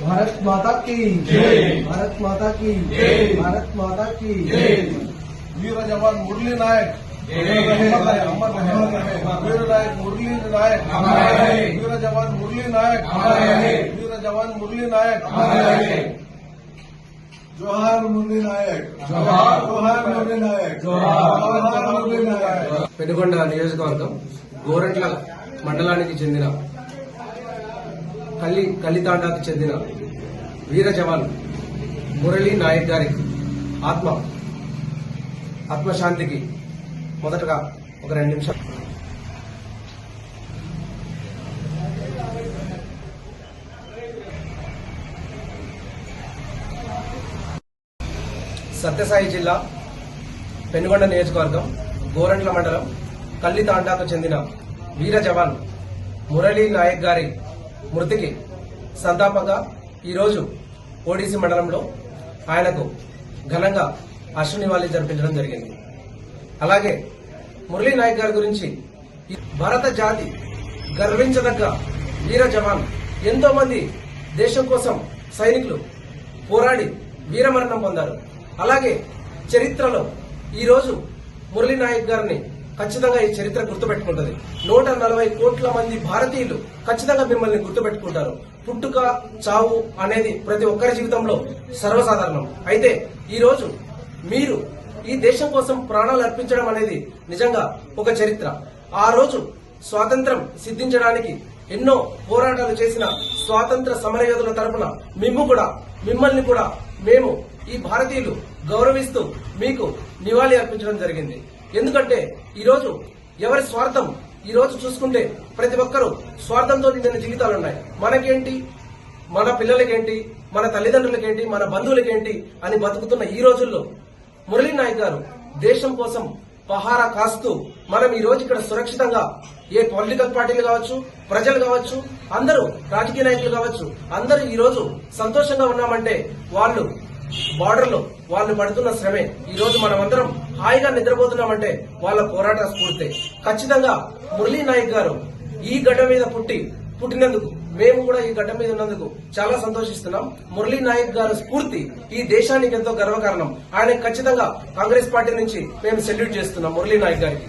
भारत माता की जय। भारत माता की जय। भारत माता की वीर जवान मुरली नायक अमर रहे अमर रहे वीर नायक मुरली नायक अमर रहे। वीर जवान मुरली नायक अमर रहे। वीर जवान मुरली नायक अमर रहे। जोहार मुरली नायक जोहार। जोहार मुरली नायक जोहार। जोहार मुरली नायक పెనుగొండ నియోజకవర్గం గోరంట్ల మండలానికి చెందిన కల్లి కలితాండాకు చెందిన వీర జవాన్ మురళీ నాయక్ గారి ఆత్మ ఆత్మశాంతికి మొదటగా ఒక రెండు నిమిషాలు. సత్యసాయి జిల్లా పెనుగొండ నియోజకవర్గం గోరంట్ల మండలం కల్లితాండాకు చెందిన వీర జవాన్ మురళీ నాయక్ గారి మృతికి సంతాపంగా ఈరోజు ఓడిసి మండలంలో ఆయనకు ఘనంగా అశ్రు నివాళి జరిపించడం జరిగింది. అలాగే మురళీ నాయక్ గారి గురించి భారత జాతి గర్వించదగ్గ వీర జవాన్ ఎంతో మంది దేశం కోసం సైనికులు పోరాడి వీరమరణం పొందారు. అలాగే చరిత్రలో ఈరోజు మురళీ నాయక్ గారిని ఖచ్చితంగా ఈ చరిత్ర గుర్తుపెట్టుకుంటుంది. నూట నలభై కోట్ల మంది భారతీయులు ఖచ్చితంగా మిమ్మల్ని గుర్తుపెట్టుకుంటారు. పుట్టుక చావు అనేది ప్రతి ఒక్కరి జీవితంలో సర్వసాధారణం. అయితే ఈ రోజు మీరు ఈ దేశం కోసం ప్రాణాలు అర్పించడం అనేది నిజంగా ఒక చరిత్ర. ఆ రోజు స్వాతంత్రం సిద్ధించడానికి ఎన్నో పోరాటాలు చేసిన స్వాతంత్ర సమరయోధుల తరపున మిమ్ము కూడా మిమ్మల్ని కూడా మేము ఈ భారతీయులు గౌరవిస్తూ మీకు నివాళి అర్పించడం జరిగింది. ఎందుకంటే ఈరోజు ఎవరి స్వార్థం ఈ రోజు చూసుకుంటే ప్రతి ఒక్కరూ స్వార్థంతో నిండిన జీవితాలు ఉన్నాయి మనకేంటి? మన పిల్లలకేంటి? మన తల్లిదండ్రులకేంటి? మన బంధువులకేంటి? అని బతుకుతున్న ఈ రోజుల్లో మురళీ నాయక్ గారు దేశం కోసం పహారా కాస్తూ మనం ఈ రోజు ఇక్కడ సురక్షితంగా ఏ పొలిటికల్ పార్టీలు కావచ్చు ప్రజలు కావచ్చు అందరూ రాజకీయ నాయకులు కావచ్చు అందరూ ఈ రోజు సంతోషంగా ఉన్నామంటే వాళ్ళు బార్డర్లో వాళ్ళు పడుతున్న శ్రమే. ఈ రోజు మనమందరం హాయిగా నిద్రపోతున్నామంటే వాళ్ళ పోరాట స్ఫూర్తి. ఖచ్చితంగా మురళీ నాయక్ గారు ఈ గడ్డ మీద పుట్టి పుట్టినందుకు మేము కూడా ఈ గడ్డ మీద ఉన్నందుకు చాలా సంతోషిస్తున్నాం. మురళీ నాయక్ గారి స్ఫూర్తి ఈ దేశానికి ఎంతో గర్వకారణం. ఆయన ఖచ్చితంగా కాంగ్రెస్ పార్టీ నుంచి మేము సెల్యూట్ చేస్తున్నాం మురళీ నాయక్ గారికి.